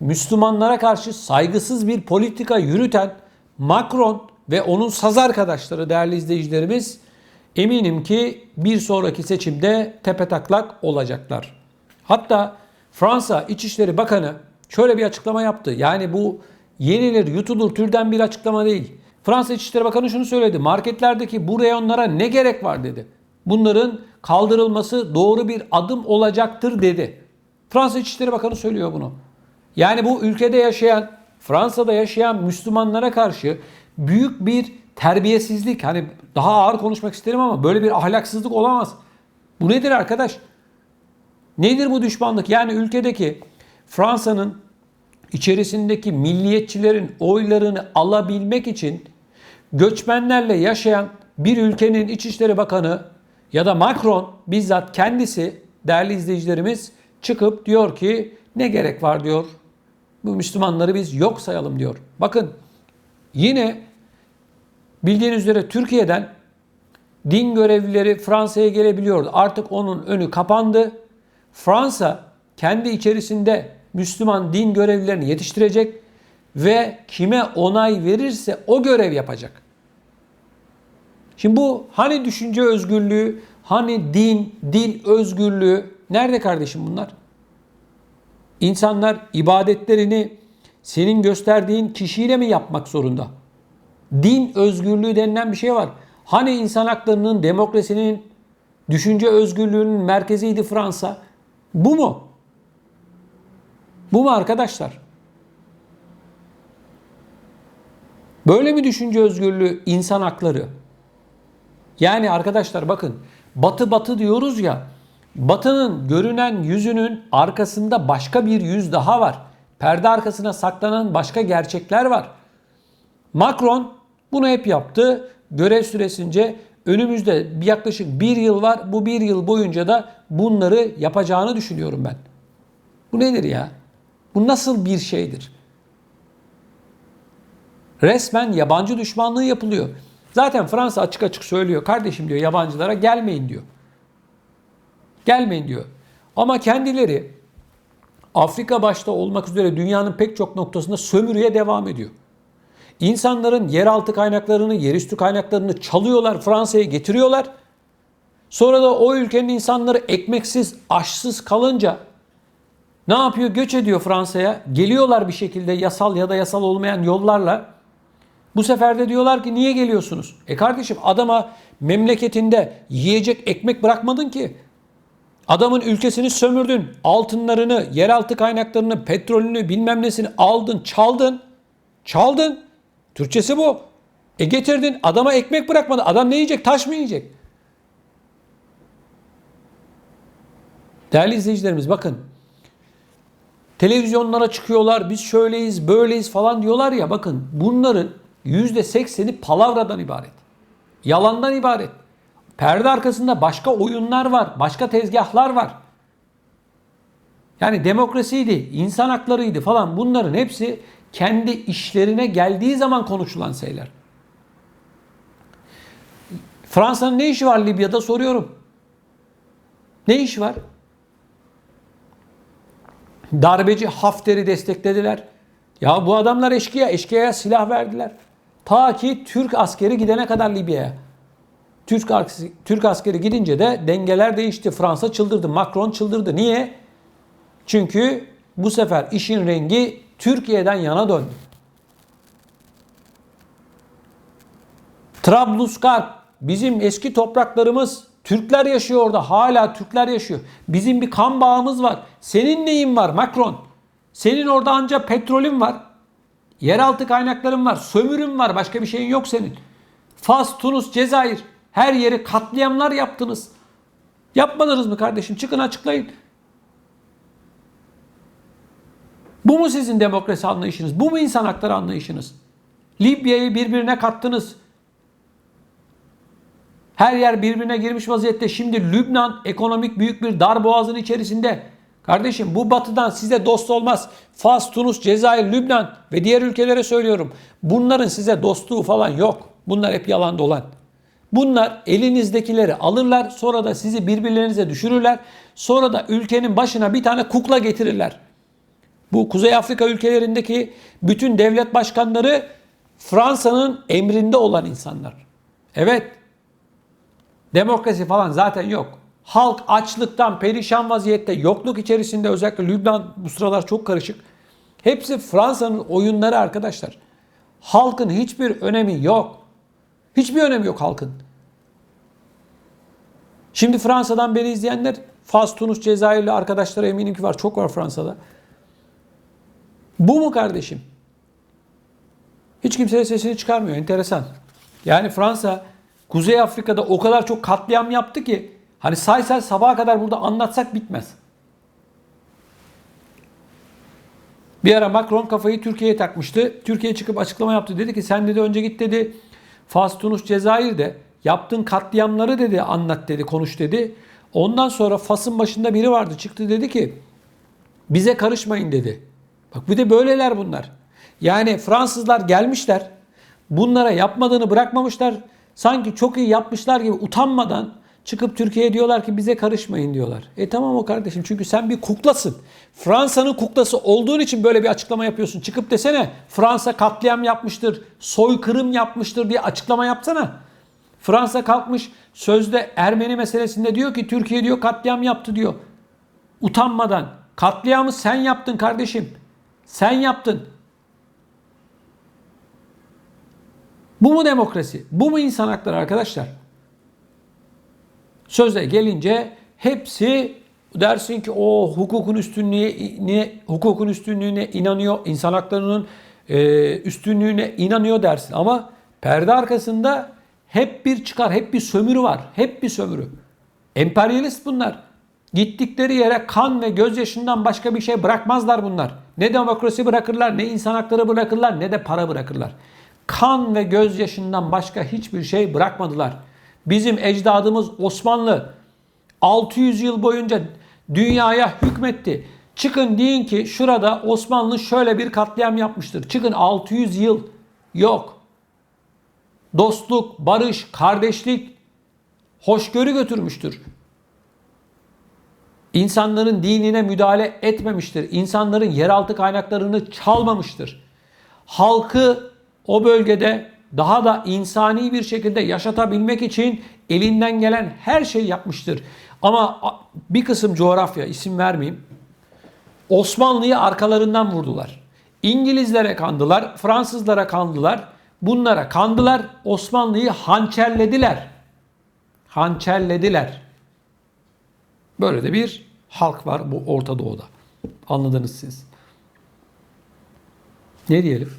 Müslümanlara karşı saygısız bir politika yürüten Macron ve onun saz arkadaşları değerli izleyicilerimiz eminim ki bir sonraki seçimde tepetaklak olacaklar. Hatta Fransa İçişleri Bakanı şöyle bir açıklama yaptı. Yani bu yenilir yutulur türden bir açıklama değil. Fransa İçişleri Bakanı şunu söyledi. Marketlerdeki bu reyonlara ne gerek var dedi. Bunların kaldırılması doğru bir adım olacaktır dedi. Fransa İçişleri Bakanı söylüyor bunu. Yani bu ülkede yaşayan, Fransa'da yaşayan Müslümanlara karşı büyük bir terbiyesizlik. Hani daha ağır konuşmak isterim ama böyle bir ahlaksızlık olamaz. Bu nedir arkadaş? Nedir bu düşmanlık? Yani ülkedeki Fransa'nın içerisindeki milliyetçilerin oylarını alabilmek için göçmenlerle yaşayan bir ülkenin İçişleri Bakanı ya da Macron bizzat kendisi değerli izleyicilerimiz çıkıp diyor ki ne gerek var diyor. Bu Müslümanları biz yok sayalım diyor. Bakın yine bildiğiniz üzere Türkiye'den din görevlileri Fransa'ya gelebiliyordu. Artık onun önü kapandı. Fransa kendi içerisinde Müslüman din görevlilerini yetiştirecek ve kime onay verirse o görev yapacak. Şimdi bu hani düşünce özgürlüğü, hani din, dil özgürlüğü nerede kardeşim bunlar? İnsanlar ibadetlerini senin gösterdiğin kişiyle mi yapmak zorunda? Din özgürlüğü denilen bir şey var. Hani insan haklarının, demokrasinin, düşünce özgürlüğünün merkeziydi Fransa? Bu mu? Bu mu arkadaşlar? Böyle mi düşünce özgürlüğü, insan hakları? Yani arkadaşlar bakın batı batı diyoruz ya batının görünen yüzünün arkasında başka bir yüz daha var. Perde arkasına saklanan başka gerçekler var. Macron bunu hep yaptı. Görev süresince önümüzde yaklaşık bir yıl var. Bu bir yıl boyunca da bunları yapacağını düşünüyorum ben. Bu nedir ya? Bu nasıl bir şeydir? Resmen yabancı düşmanlığı yapılıyor. Zaten Fransa açık açık söylüyor. Kardeşim diyor yabancılara gelmeyin diyor. Gelmeyin diyor. Ama kendileri Afrika başta olmak üzere dünyanın pek çok noktasında sömürüye devam ediyor. İnsanların yeraltı kaynaklarını, yerüstü kaynaklarını çalıyorlar, Fransa'ya getiriyorlar. Sonra da o ülkenin insanları ekmeksiz, aşsız kalınca ne yapıyor? Göç ediyor Fransa'ya. Geliyorlar bir şekilde yasal ya da yasal olmayan yollarla. Bu sefer de diyorlar ki niye geliyorsunuz? E kardeşim adama memleketinde yiyecek ekmek bırakmadın ki. Adamın ülkesini sömürdün. Altınlarını, yeraltı kaynaklarını, petrolünü bilmem nesini aldın, çaldın. Çaldın. Türkçesi bu. E getirdin adama ekmek bırakmadı. Adam ne yiyecek? Taş mı yiyecek? Değerli izleyicilerimiz bakın. Televizyonlara çıkıyorlar. Biz şöyleyiz, böyleyiz falan diyorlar ya. Bakın bunların %80'i palavradan ibaret. Yalandan ibaret. Perde arkasında başka oyunlar var, başka tezgahlar var. Yani demokrasiydi, insan haklarıydı falan bunların hepsi kendi işlerine geldiği zaman konuşulan şeyler. Fransa'nın ne işi var Libya'da soruyorum. Ne iş var? Darbeci Hafter'i desteklediler. Ya bu adamlar eşkıya, eşkıyaya silah verdiler. Ta ki Türk askeri gidene kadar Libya'ya. Türk, Türk askeri gidince de dengeler değişti. Fransa çıldırdı, Macron çıldırdı. Niye? Çünkü bu sefer işin rengi Türkiye'den yana döndü. Trablusgarp bizim eski topraklarımız Türkler yaşıyor orada. Hala Türkler yaşıyor. Bizim bir kan bağımız var. Senin neyin var Macron? Senin orada ancak petrolün var. Yeraltı kaynakların var. Sömürün var. Başka bir şeyin yok senin. Fas, Tunus, Cezayir. Her yeri katliamlar yaptınız. Yapmadınız mı kardeşim? Çıkın açıklayın. Bu mu sizin demokrasi anlayışınız? Bu mu insan hakları anlayışınız? Libya'yı birbirine kattınız. Her yer birbirine girmiş vaziyette. Şimdi Lübnan ekonomik büyük bir dar boğazın içerisinde. Kardeşim bu batıdan size dost olmaz. Fas, Tunus, Cezayir, Lübnan ve diğer ülkelere söylüyorum. Bunların size dostluğu falan yok. Bunlar hep yalan dolan. Bunlar elinizdekileri alırlar sonra da sizi birbirlerinize düşürürler. Sonra da ülkenin başına bir tane kukla getirirler. Bu Kuzey Afrika ülkelerindeki bütün devlet başkanları Fransa'nın emrinde olan insanlar. Evet. Demokrasi falan zaten yok. Halk açlıktan perişan vaziyette, yokluk içerisinde özellikle Lübnan bu sıralar çok karışık. Hepsi Fransa'nın oyunları arkadaşlar. Halkın hiçbir önemi yok. Hiçbir önemi yok halkın. Şimdi Fransa'dan beni izleyenler Fas, Tunus, Cezayirli arkadaşlara eminim ki var. Çok var Fransa'da. Bu mu kardeşim? Hiç kimse sesini çıkarmıyor. Enteresan. Yani Fransa Kuzey Afrika'da o kadar çok katliam yaptı ki hani say say sabaha kadar burada anlatsak bitmez. Bir ara Macron kafayı Türkiye'ye takmıştı. Türkiye çıkıp açıklama yaptı. Dedi ki sen dedi önce git dedi Fas, Tunus, Cezayir'de yaptığın katliamları dedi anlat dedi konuş dedi. Ondan sonra Fas'ın başında biri vardı çıktı dedi ki bize karışmayın dedi. Bak bir de böyleler bunlar. Yani Fransızlar gelmişler. Bunlara yapmadığını bırakmamışlar. Sanki çok iyi yapmışlar gibi utanmadan çıkıp Türkiye'ye diyorlar ki bize karışmayın diyorlar. E tamam o kardeşim çünkü sen bir kuklasın. Fransa'nın kuklası olduğun için böyle bir açıklama yapıyorsun. Çıkıp desene Fransa katliam yapmıştır, soykırım yapmıştır diye açıklama yapsana. Fransa kalkmış sözde Ermeni meselesinde diyor ki Türkiye diyor katliam yaptı diyor. Utanmadan. Katliamı sen yaptın kardeşim. Sen yaptın. Bu mu demokrasi? Bu mu insan hakları arkadaşlar? Sözde gelince hepsi dersin ki o hukukun üstünlüğüne hukukun üstünlüğüne inanıyor, insan haklarının e, üstünlüğüne inanıyor dersin ama perde arkasında hep bir çıkar, hep bir sömürü var. Hep bir sömürü. Emperyalist bunlar. Gittikleri yere kan ve gözyaşından başka bir şey bırakmazlar bunlar. Ne demokrasi bırakırlar, ne insan hakları bırakırlar, ne de para bırakırlar. Kan ve gözyaşından başka hiçbir şey bırakmadılar. Bizim ecdadımız Osmanlı 600 yıl boyunca dünyaya hükmetti. Çıkın deyin ki şurada Osmanlı şöyle bir katliam yapmıştır. Çıkın 600 yıl yok. Dostluk, barış, kardeşlik, hoşgörü götürmüştür. İnsanların dinine müdahale etmemiştir. İnsanların yeraltı kaynaklarını çalmamıştır. Halkı o bölgede daha da insani bir şekilde yaşatabilmek için elinden gelen her şeyi yapmıştır. Ama bir kısım coğrafya isim vermeyeyim. Osmanlı'yı arkalarından vurdular. İngilizlere kandılar, Fransızlara kandılar. Bunlara kandılar, Osmanlı'yı hançerlediler. Hançerlediler. Böyle de bir halk var bu Orta Doğu'da. Anladınız siz. Ne diyelim?